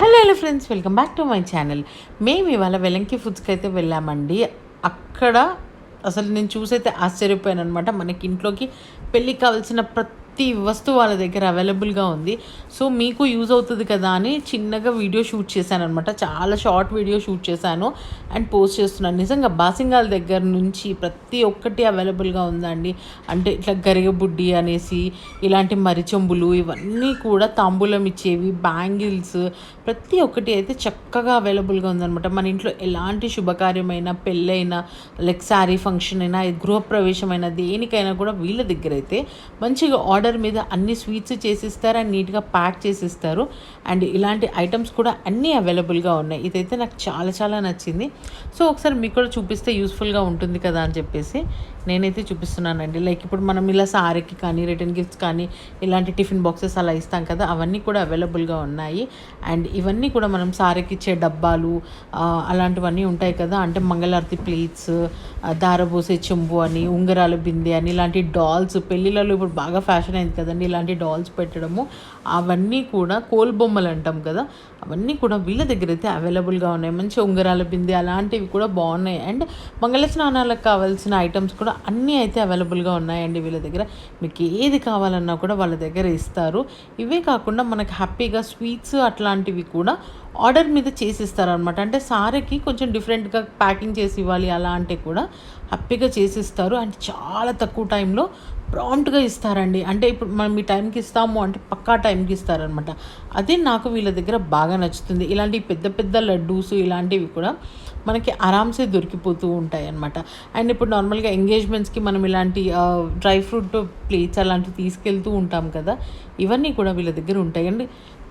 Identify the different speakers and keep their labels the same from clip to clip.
Speaker 1: Hello hello friends welcome back to my channel మేము ఇవాళ వెలంకి ఫుడ్స్కి అయితే వెళ్ళామండి. అక్కడ అసలు నేను చూసైతే ఆశ్చర్యపోయాను అనమాట మనకి ఇంట్లోకి పెళ్ళికి కావాల్సిన ప్రతి ప్రతి వస్తువు వాళ్ళ దగ్గర అవైలబుల్గా ఉంది. సో మీకు యూజ్ అవుతుంది కదా అని చిన్నగా వీడియో షూట్ చేశాను అనమాట చాలా షార్ట్ వీడియో షూట్ చేశాను అండ్ పోస్ట్ చేస్తున్నాను. నిజంగా బాసింగాల దగ్గర నుంచి ప్రతి ఒక్కటి అవైలబుల్గా ఉందండి. అంటే ఇట్లా గరిగబుడ్డి అనేసి ఇలాంటి మరిచెంబులు ఇవన్నీ కూడా తాంబూలం ఇచ్చేవి బ్యాంగిల్స్ ప్రతి ఒక్కటి అయితే చక్కగా అవైలబుల్గా ఉందనమాట మన ఇంట్లో ఎలాంటి శుభకార్యమైన పెళ్ళైనా లైక్ శారీ ఫంక్షన్ అయినా గృహప్రవేశమైనా దేనికైనా కూడా వీళ్ళ దగ్గర అయితే మంచిగా ఆర్డర్ మీద అన్ని స్వీట్స్ చేసిస్తారు అండ్ నీట్గా ప్యాక్ చేసిస్తారు. అండ్ ఇలాంటి ఐటమ్స్ కూడా అన్నీ అవైలబుల్గా ఉన్నాయి. ఇదైతే నాకు చాలా చాలా నచ్చింది. సో ఒకసారి మీకు కూడా చూపిస్తే యూస్ఫుల్గా ఉంటుంది కదా అని చెప్పేసి. నేనైతే చూపిస్తున్నానండి. లైక్ ఇప్పుడు మనం ఇలా సారీకి కానీ రిటర్న్ గిఫ్ట్స్ కానీ ఇలాంటి టిఫిన్ బాక్సెస్ అలా ఇస్తాం కదా అవన్నీ కూడా అవైలబుల్గా ఉన్నాయి. అండ్ ఇవన్నీ కూడా మనం సారీకి ఇచ్చే డబ్బాలు అలాంటివన్నీ ఉంటాయి కదా అంటే మంగళారతి ప్లేట్స్ దారబోసే చెంబు అని ఉంగరాల బిందె అని ఇలాంటి డాల్స్ పెళ్ళిళ్ళలో ఇప్పుడు బాగా ఫ్యాషన్ అయింది కదండి ఇలాంటి డాల్స్ పెట్టడము అవన్నీ కూడా కోల్బొమ్మలు అంటాం కదా అవన్నీ కూడా వీళ్ళ దగ్గర అయితే అవైలబుల్గా ఉన్నాయి. మంచి ఉంగరాల బిందె అలాంటివి కూడా బాగున్నాయి. అండ్ మంగళ స్నానాలకు కావాల్సిన ఐటమ్స్ కూడా అన్నీ అయితే అవైలబుల్గా ఉన్నాయండి వీళ్ళ దగ్గర. మీకు ఏది కావాలన్నా కూడా వాళ్ళ దగ్గర ఇస్తారు. ఇవే కాకుండా మనకి హ్యాపీగా స్వీట్స్ అట్లాంటివి కూడా ఆర్డర్ మీద చేసి ఇస్తారనమాట అంటే సారీకి కొంచెం డిఫరెంట్గా ప్యాకింగ్ చేసి ఇవ్వాలి అలా అంటే కూడా హ్యాపీగా చేసి ఇస్తారు అండ్ చాలా తక్కువ టైంలో ప్రాంప్ట్గా ఇస్తారండి. అంటే ఇప్పుడు మనం ఈ టైంకి ఇస్తాము అంటే పక్కా టైంకి ఇస్తారనమాట అదే నాకు వీళ్ళ దగ్గర బాగా నచ్చుతుంది. ఇలాంటి పెద్ద పెద్ద లడ్డూస్ ఇలాంటివి కూడా మనకి ఆరామ్సే దొరికిపోతూ ఉంటాయి అనమాట అండ్ ఇప్పుడు నార్మల్గా ఎంగేజ్మెంట్స్కి మనం ఇలాంటి డ్రై ఫ్రూట్ ప్లేట్స్ అలాంటివి తీసుకెళ్తూ ఉంటాం కదా. ఇవన్నీ కూడా వీళ్ళ దగ్గర ఉంటాయి. అండి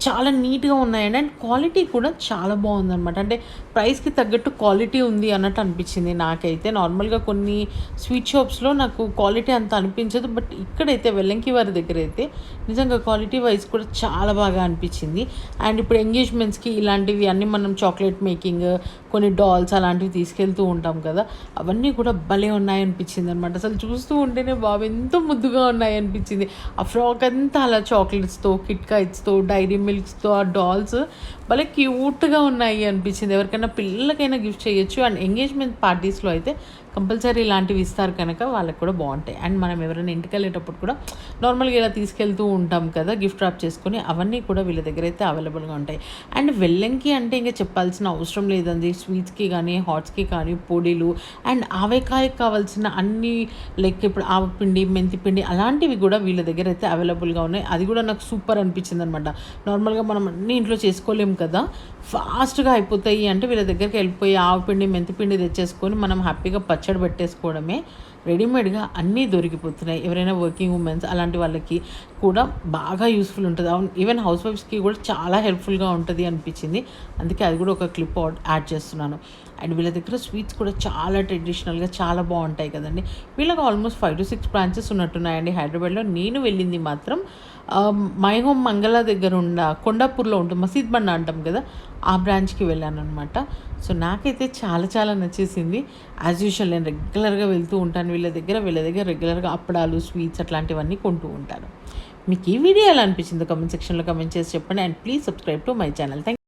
Speaker 1: చాలా నీట్గా ఉన్నాయండి అండ్ క్వాలిటీ కూడా చాలా బాగుందన్నమాట. అంటే ప్రైస్కి తగ్గట్టు క్వాలిటీ ఉంది అన్నట్టు అనిపించింది నాకైతే. నార్మల్గా కొన్ని స్వీట్ షాప్స్లో నాకు క్వాలిటీ అంత అనిపించదు. బట్ ఇక్కడైతే వెల్లంకి వారి దగ్గర అయితే నిజంగా క్వాలిటీ వైజ్ కూడా చాలా బాగా అనిపించింది. అండ్ ఇప్పుడు ఎంగేజ్మెంట్స్కి ఇలాంటివి అన్నీ మనం చాక్లెట్ మేకింగ్ కొన్ని డాల్స్ అలాంటివి తీసుకెళ్తూ ఉంటాం కదా అవన్నీ కూడా భలే ఉన్నాయి అనిపించింది అనమాట అసలు చూస్తూ ఉంటేనే బాబు ఎంతో ముద్దుగా ఉన్నాయి అనిపించింది ఆ ఫ్రాక్ అంతా అలా చాక్లెట్స్తో కిట్ కైట్స్తో డైరీ మిల్క్స్తో ఆ డాల్స్ భలే క్యూట్గా ఉన్నాయి అనిపించింది. ఎవరికైనా పిల్లలకైనా గిఫ్ట్ చేయొచ్చు. అండ్ ఎంగేజ్మెంట్ పార్టీస్లో అయితే కంపల్సరీ ఇలాంటివి ఇస్తారు కనుక వాళ్ళకి కూడా బాగుంటాయి. అండ్ మనం ఎవరైనా ఇంటికి వెళ్ళేటప్పుడు కూడా నార్మల్గా ఇలా తీసుకెళ్తూ ఉంటాం కదా గిఫ్ట్ ర్యాప్ చేసుకొని అవన్నీ కూడా వీళ్ళ దగ్గర అయితే అవైలబుల్గా ఉంటాయి. అండ్ వెల్లంకి అంటే ఇంకా చెప్పాల్సిన అవసరం లేదండి. స్వీట్స్కి కానీ హాట్స్కి కానీ పొడిలు అండ్ ఆవేకాయకి కావాల్సిన అన్ని లైక్ ఇప్పుడు ఆవపిండి మెంతిపిండి అలాంటివి కూడా వీళ్ళ దగ్గర అయితే అవైలబుల్గా ఉన్నాయి. అది కూడా నాకు సూపర్ అనిపించింది అనమాట నార్మల్గా మనం అన్ని ఇంట్లో చేసుకోలేము కదా. ఫాస్ట్గా అయిపోతాయి అంటే వీళ్ళ దగ్గరికి వెళ్ళిపోయి ఆవుపిండి మెంతిపిండి తెచ్చేసుకొని మనం హ్యాపీగా పచ్చడి పెట్టేసుకోవడమే. రెడీమేడ్గా అన్నీ దొరికిపోతున్నాయి. ఎవరైనా వర్కింగ్ ఉమెన్స్ అలాంటి వాళ్ళకి కూడా బాగా యూస్ఫుల్ ఉంటుంది. అవును ఈవెన్ హౌస్ వైఫ్స్కి కూడా చాలా హెల్ప్ఫుల్గా ఉంటుంది అనిపించింది. అందుకే అది కూడా ఒక క్లిప్ యాడ్ చేస్తున్నాను. అండ్ వీళ్ళ దగ్గర స్వీట్స్ కూడా చాలా ట్రెడిషనల్గా చాలా బాగుంటాయి కదండి. వీళ్ళకి almost five to six branches ఉన్నట్టున్నాయండి. హైదరాబాద్లో నేను వెళ్ళింది మాత్రం ఆ, మంగళ దగ్గర ఉన్న కొండాపూర్లో ఉంటుంది మసీద్ బండ అంటాం కదా ఆ బ్రాంచ్కి వెళ్ళాను అనమాట సో నాకైతే చాలా చాలా నచ్చేసింది. యాజ్ యూజువల్ నేను రెగ్యులర్గా వెళ్తూ ఉంటాను. వీళ్ళ దగ్గర వీళ్ళ దగ్గర రెగ్యులర్గా అప్పడాలు స్వీట్స్ అట్లాంటివన్నీ కొంటూ ఉంటాను. మీకు ఈ వీడియో ఎలా అనిపించిందో కమెంట్ సెక్షన్లో కమెంట్ చేసి చెప్పండి. And please subscribe to my channel. Thank